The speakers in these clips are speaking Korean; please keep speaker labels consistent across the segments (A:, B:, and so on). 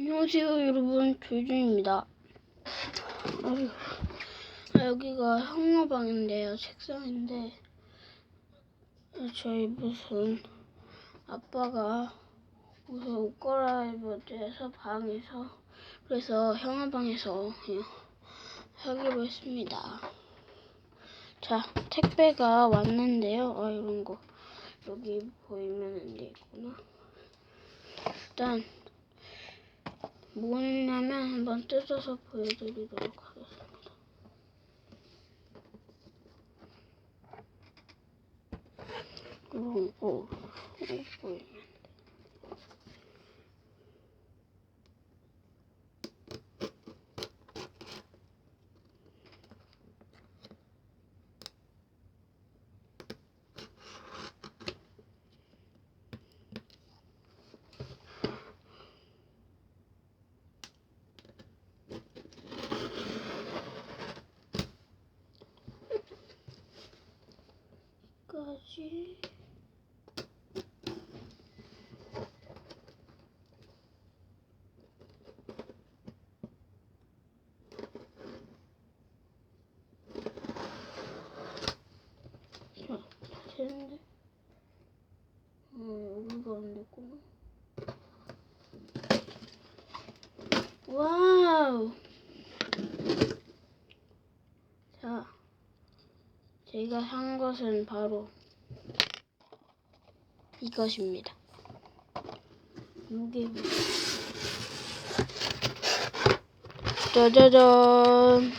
A: 안녕하세요 여러분 조준입니다. 아, 여기가 형아방인데요 책상인데 아, 저희 무슨 아빠가 무슨 옷 갈아입을 때서 방에서 그래서 형아방에서 하기로 했습니다. 자 택배가 왔는데요. 아 이런 거 여기 보이면 안 되겠구나. 일단 뭐냐면 한번 뜯어서 보여드리도록 하겠습니다. 오, 오, 오보 자, 되는데? 어, 여기가 안 됐구나. 와우! 자, 제가 산 것은 바로 이것입니다. 뭐- 짜자잔.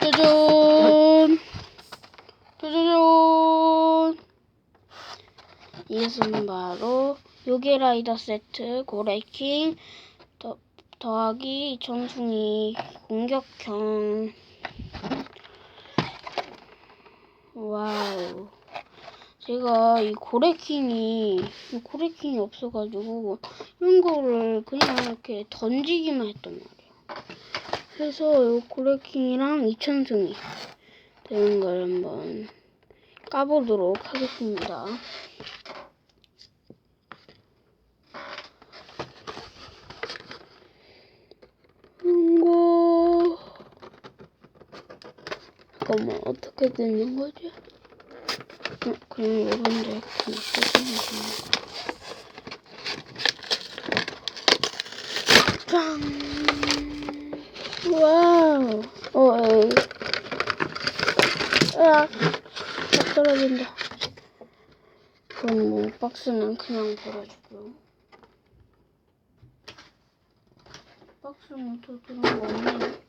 A: 짜잔. 짜자잔. 이것은 바로 요게 라이더 세트 고래킹 더, 더하기 정숭이 공격형. 와우. 제가 이 고래킹이 이 고래킹이 없어가지고 이런 거를 그냥 이렇게 던지기만 했단 말이에요. 그래서 이 고래킹이랑 이천승이 되는 걸 한번 까보도록 하겠습니다 이거 잠깐만 어떻게 되는 거지? 어, 그냥 이런 데 그냥 되는 거. 짠! 와우! 어, 에이. 으악! 딱 떨어진다. 그럼 뭐, 박스는 그냥 버려주고요. 박스는 또 그런 거 없네.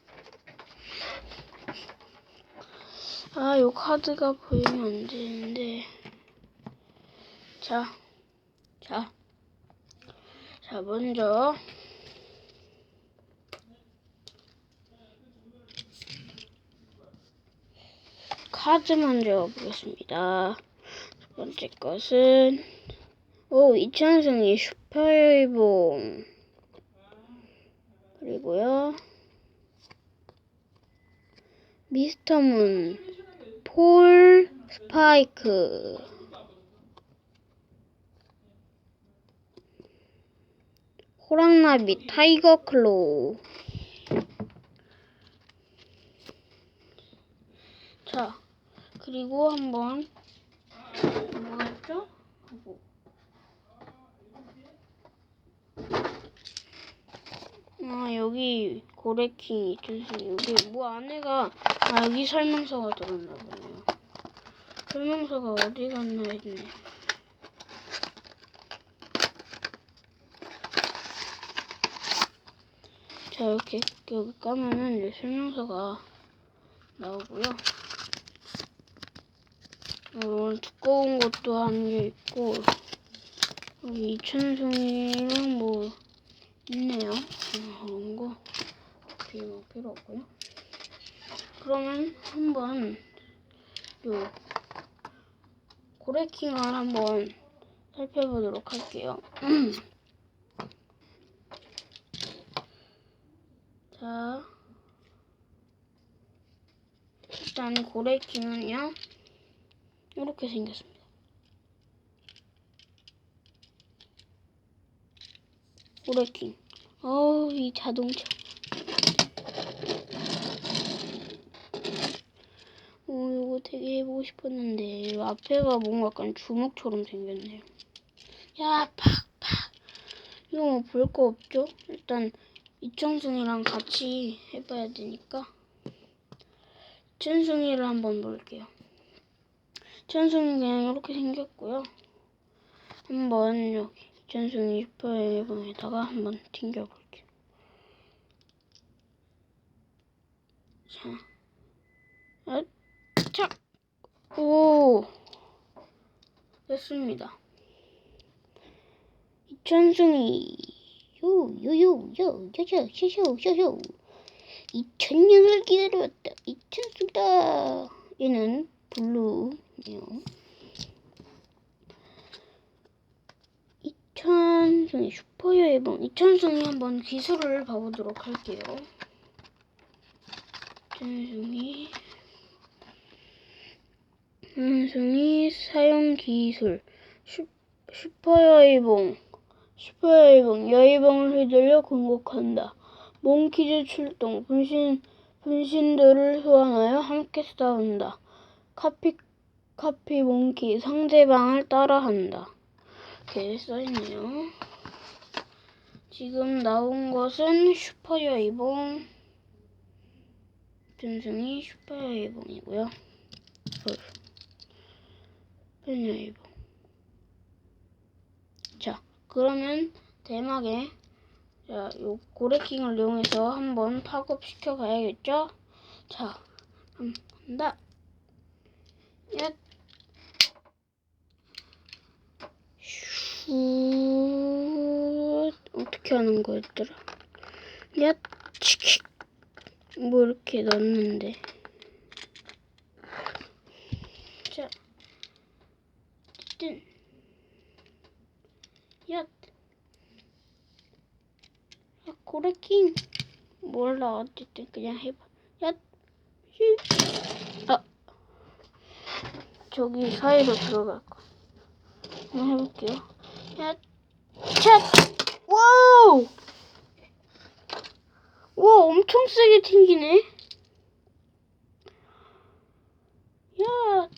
A: 아, 요 카드가 보이면 안 되는데. 자, 자. 자, 먼저. 카드 먼저 보겠습니다. 첫 번째 것은, 오, 이천승이 슈퍼일봉. 그리고요. 미스터 문, 폴 스파이크. 호랑나비 타이거 클로우. 자, 그리고 한번 뭐였죠? 하고. 아 여기 고래킹 있주세요 여기 뭐 안에가 아 여기 설명서가 들었나 보네요. 설명서가 어디 갔나 했네. 자 이렇게 여기 까면은 이제 설명서가 나오고요. 이런 두꺼운 것도 한개 있고 여기 이천송이랑 뭐 있네요. 음, 그런 거 필요, 필요 없고요. 그러면 한번 요 고래킹을 한번 살펴보도록 할게요. 자, 일단 고래킹은요. 이렇게 생겼습니다. 오레킹. 어우, 이 자동차. 어, 이거 되게 해보고 싶었는데, 앞에가 뭔가 약간 주먹처럼 생겼네요. 야, 팍, 팍. 이거 뭐 볼 거 없죠? 일단, 이청순이랑 같이 해봐야 되니까. 천순이를 한번 볼게요. 천순이 그냥 이렇게 생겼고요. 한번 여기 천순이 슈퍼일본에다가 한번 튕겨볼게요. 자, 아, 자, 오, 됐습니다. 이천순이 요요요요요요요요요 이천년을 기다려왔다. 이천수다. 얘는 블루네요. 이천순이 슈퍼여의봉. 이천순이 한번 기술을 봐보도록 할게요. 이천순이 이천순이 사용 기술 슈, 슈퍼여의봉. 슈퍼여의봉. 여의봉을 휘둘려 공격한다. 몽키즈 출동. 분신 분신들을 소환하여 함께 싸운다. 카피 카피 몽키 상대방을 따라한다. 이렇게 써있네요. 지금 나온 것은 슈퍼여의봉 준승이 슈퍼여의봉이고요. 슈퍼여의봉. 자, 그러면 대막에 자, 요 고래킹을 이용해서 한번 팝업시켜 가야겠죠? 자, 음, 간다. 야. 슈 어떻게 하는 거였더라? 야, 치키. 뭐 이렇게 넣었는데. 자, 어쨌든 야. 야, 고래킹. 몰라, 어쨌든 그냥 해봐. 야, 슈. 아, 저기 사이로 들어갈 거. 한번 해볼게요. 야, 차. 와우. 와, 엄청 세게 튕기네. 야.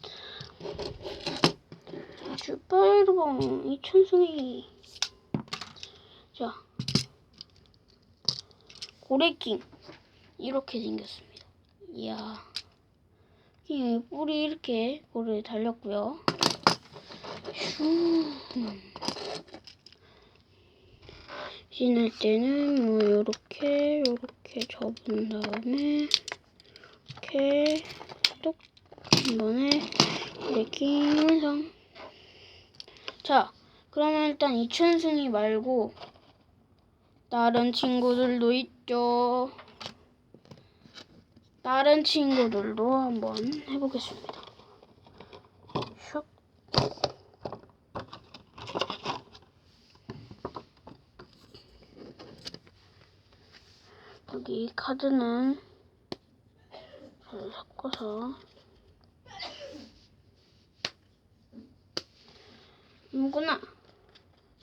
A: 슈퍼일봉 이천승이. 자. 고래킹 이렇게 생겼습니다. 이야 이 뿔이 이렇게 고래 달렸고요. 슈 신을 때는 뭐 요렇게 요렇게 접은 다음에 이렇게 똑 한 번에 고래킹 완성. 자 그러면 일단 이천승이 말고 다른 친구들도 있죠. 다른 친구들도 한번 해보겠습니다. 여기 카드는 잘 섞어서 아무거나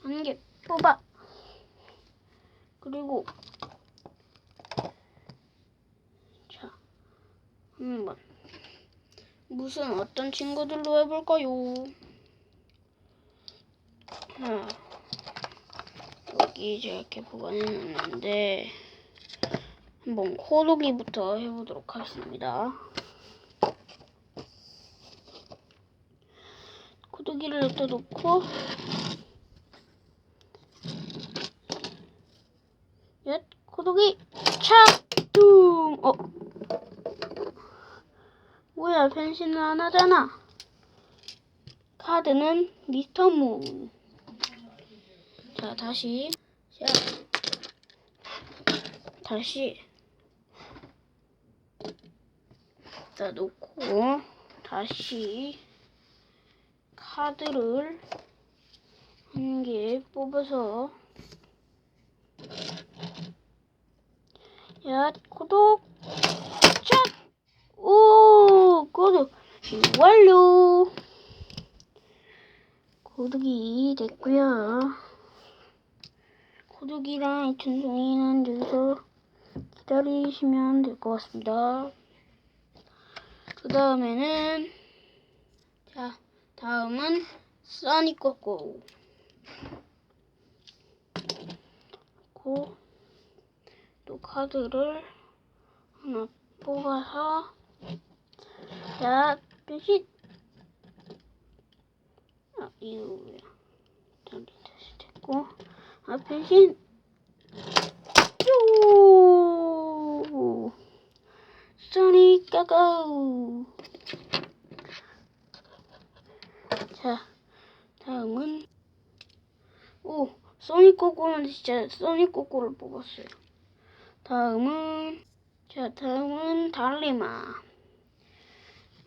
A: 한 개 뽑아. 그리고 자 한번 무슨 어떤 친구들로 해볼까요? 자 여기 제가 이렇게 보관해놨는데 한번 코르기부터 해보도록 하겠습니다. 코르기를 여기다 놓고 얏, 고독이 착! 뚱! 어? 뭐야, 변신을 안 하잖아. 카드는 미스터 문. 자, 다시. 자, 다시. 다 놓고, 다시. 카드를 한 개 뽑아서 야, 구독, 짝! 오, 구독, 완료! 구독이 됐고요. 구독이랑 전송이는 여기서 기다리시면 될 것 같습니다. 그 다음에는 자 다음은 써니 꼬꼬 고, 또 카드를 하나 뽑아서 자 변신 아 이거 뭐야? 다시 됐고. 아 변신 쪼 까까우 자 다음은 오 소니 꼬꼬는 진짜 소니 꼬꼬를 뽑았어요. 다음은 자 다음은 달리마.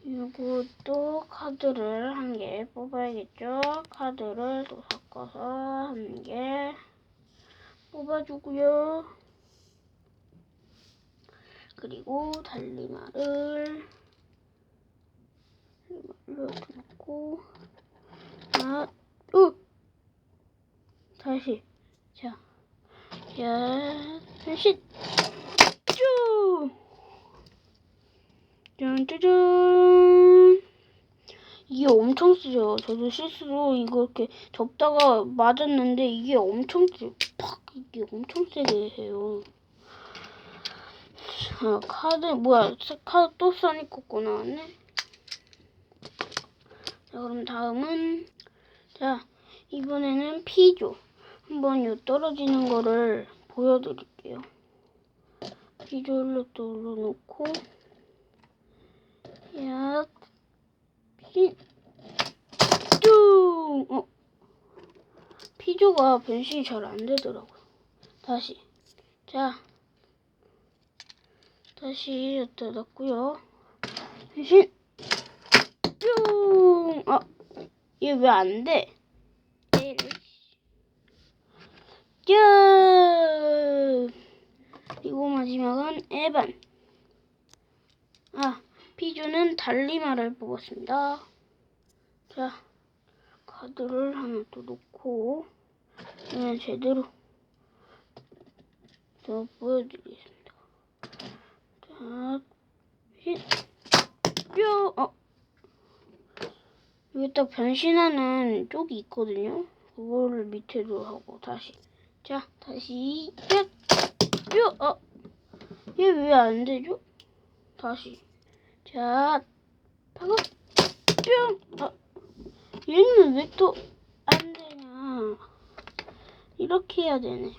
A: 이것도 카드를 한 개 뽑아야겠죠? 카드를 또 섞어서 한 개 뽑아주고요 그리고 달리마를 달리마를 넣고 하나 으 다시 자, 자, 다시 쭉 짠짜잔 이게 엄청 쓰죠. 저도 실수로 이거 이렇게 접다가 맞았는데 이게 엄청 세. 팍 이게 엄청 세게 해요. 자, 카드 뭐야? 새 카드 또 써니 꽂고 나왔네. 자, 그럼 다음은 자 이번에는 피조. 한번 요 떨어지는 거를 보여드릴게요. 피조를 또 올려놓고 야, 피, 쭉! 어, 피조가 변신이 잘 안 되더라고요. 다시. 자, 다시 여기다 놨고요. 변신! 쭉! 아, 얘 왜 안 돼? 짠! 그리고 마지막은 에반. 아, 피조는 달리마를 뽑았습니다. 자, 카드를 하나 또 놓고, 그냥 제대로 더 보여드리겠습니다. 자, 힛, 뾰, 어. 여기 딱 변신하는 쪽이 있거든요. 그거를 밑에도 하고, 다시. 자, 다시, 뿅, 뾰, 어. 얘 왜 안 되죠? 다시. 자, 방금 뿅. 아, 얘는 왜 또 안 되냐? 이렇게 해야 되네.